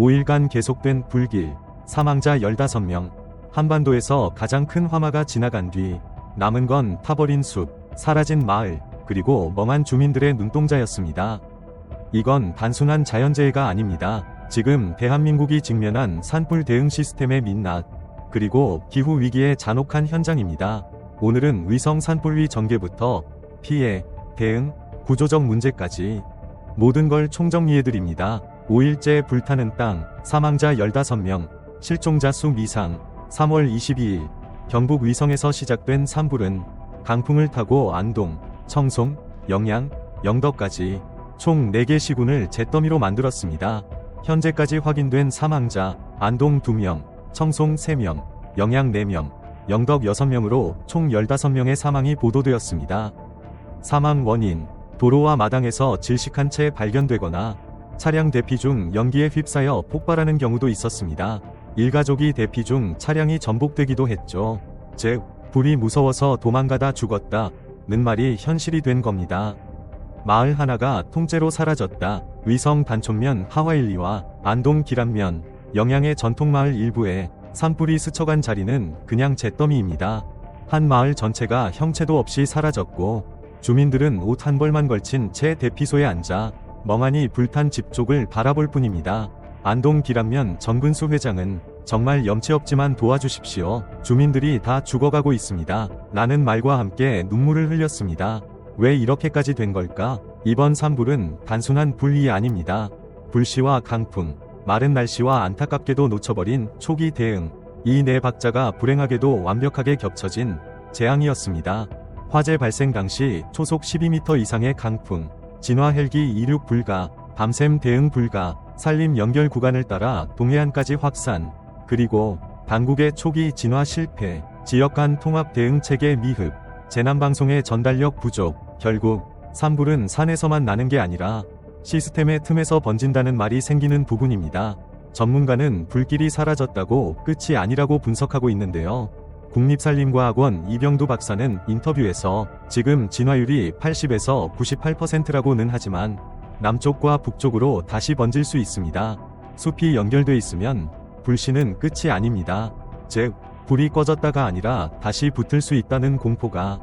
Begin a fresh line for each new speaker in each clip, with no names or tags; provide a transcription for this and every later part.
5일간 계속된 불길, 사망자 15명, 한반도에서 가장 큰 화마가 지나간 뒤 남은 건 타버린 숲, 사라진 마을, 그리고 멍한 주민들의 눈동자였습니다. 이건 단순한 자연재해가 아닙니다. 지금 대한민국이 직면한 산불 대응 시스템의 민낯, 그리고 기후 위기의 잔혹한 현장입니다. 오늘은 위성 산불위 전개부터 피해, 대응, 구조적 문제까지 모든 걸 총정리해드립니다. 5일째 불타는 땅, 사망자 15명, 실종자 수 미상, 3월 22일, 경북 위성에서 시작된 산불은 강풍을 타고 안동, 청송, 영양, 영덕까지 총 4개 시군을 잿더미로 만들었습니다. 현재까지 확인된 사망자, 안동 2명, 청송 3명, 영양 4명, 영덕 6명으로 총 15명의 사망이 보도되었습니다. 사망 원인, 도로와 마당에서 질식한 채 발견되거나 차량 대피 중 연기에 휩싸여 폭발하는 경우도 있었습니다. 일가족이 대피 중 차량이 전복되기도 했죠. 즉, 불이 무서워서 도망가다 죽었다. 는 말이 현실이 된 겁니다. 마을 하나가 통째로 사라졌다. 위성 단촌면 하와일리와 안동 기란면, 영양의 전통마을 일부에 산불이 스쳐간 자리는 그냥 잿더미입니다. 한 마을 전체가 형체도 없이 사라졌고, 주민들은 옷 한 벌만 걸친 채 대피소에 앉아 멍하니 불탄 집 쪽을 바라볼 뿐입니다. 안동 기란면 정근수 회장은 정말 염치 없지만 도와주십시오. 주민들이 다 죽어가고 있습니다. 라는 말과 함께 눈물을 흘렸습니다. 왜 이렇게까지 된 걸까? 이번 산불은 단순한 불이 아닙니다. 불씨와 강풍, 마른 날씨와 안타깝게도 놓쳐버린 초기 대응, 이 네 박자가 불행하게도 완벽하게 겹쳐진 재앙이었습니다. 화재 발생 당시 초속 12m 이상의 강풍, 진화 헬기 이륙 불가, 밤샘 대응 불가, 산림 연결 구간을 따라 동해안까지 확산, 그리고 당국의 초기 진화 실패, 지역 간 통합 대응 체계 미흡, 재난방송의 전달력 부족, 결국 산불은 산에서만 나는 게 아니라 시스템의 틈에서 번진다는 말이 생기는 부분입니다. 전문가는 불길이 사라졌다고 끝이 아니라고 분석하고 있는데요. 국립산림과학원 이병두 박사는 인터뷰에서 지금 진화율이 80에서 98%라고는 하지만 남쪽과 북쪽으로 다시 번질 수 있습니다. 숲이 연결돼 있으면 불씨는 끝이 아닙니다. 즉, 불이 꺼졌다가 아니라 다시 붙을 수 있다는 공포가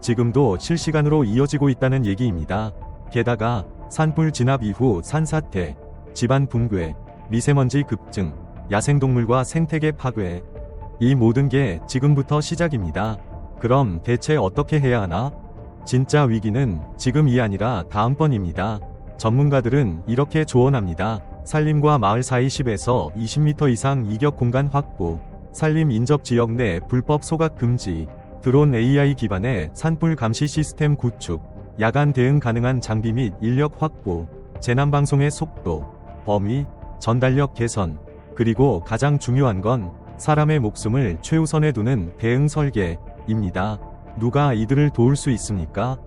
지금도 실시간으로 이어지고 있다는 얘기입니다. 게다가 산불 진압 이후 산사태, 집안 붕괴, 미세먼지 급증, 야생동물과 생태계 파괴, 이 모든 게 지금부터 시작입니다. 그럼 대체 어떻게 해야 하나? 진짜 위기는 지금이 아니라 다음번입니다. 전문가들은 이렇게 조언합니다. 산림과 마을 사이 10에서 20m 이상 이격 공간 확보, 산림 인접 지역 내 불법 소각 금지, 드론 AI 기반의 산불 감시 시스템 구축, 야간 대응 가능한 장비 및 인력 확보, 재난 방송의 속도, 범위, 전달력 개선, 그리고 가장 중요한 건 사람의 목숨을 최우선에 두는 대응 설계입니다. 누가 이들을 도울 수 있습니까?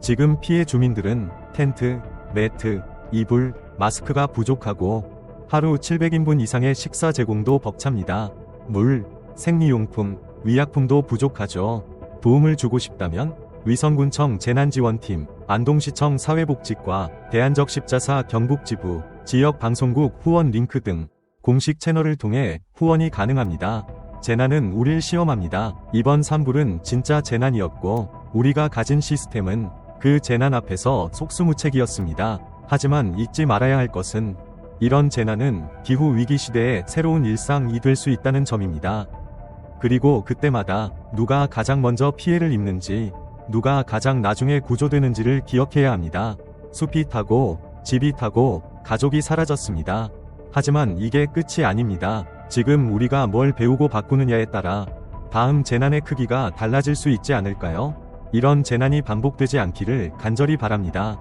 지금 피해 주민들은 텐트, 매트, 이불, 마스크가 부족하고 하루 700인분 이상의 식사 제공도 벅찹니다. 물, 생리용품, 위약품도 부족하죠. 도움을 주고 싶다면 위성군청 재난지원팀, 안동시청 사회복지과, 대한적십자사 경북지부, 지역방송국 후원 링크 등 공식 채널을 통해 후원이 가능합니다. 재난은 우릴 시험합니다. 이번 산불은 진짜 재난이었고 우리가 가진 시스템은 그 재난 앞에서 속수무책이었습니다. 하지만 잊지 말아야 할 것은 이런 재난은 기후 위기 시대의 새로운 일상이 될 수 있다는 점입니다. 그리고 그때마다 누가 가장 먼저 피해를 입는지, 누가 가장 나중에 구조되는지를 기억해야 합니다. 숲이 타고, 집이 타고, 가족이 사라졌습니다. 하지만 이게 끝이 아닙니다. 지금 우리가 뭘 배우고 바꾸느냐에 따라 다음 재난의 크기가 달라질 수 있지 않을까요? 이런 재난이 반복되지 않기를 간절히 바랍니다.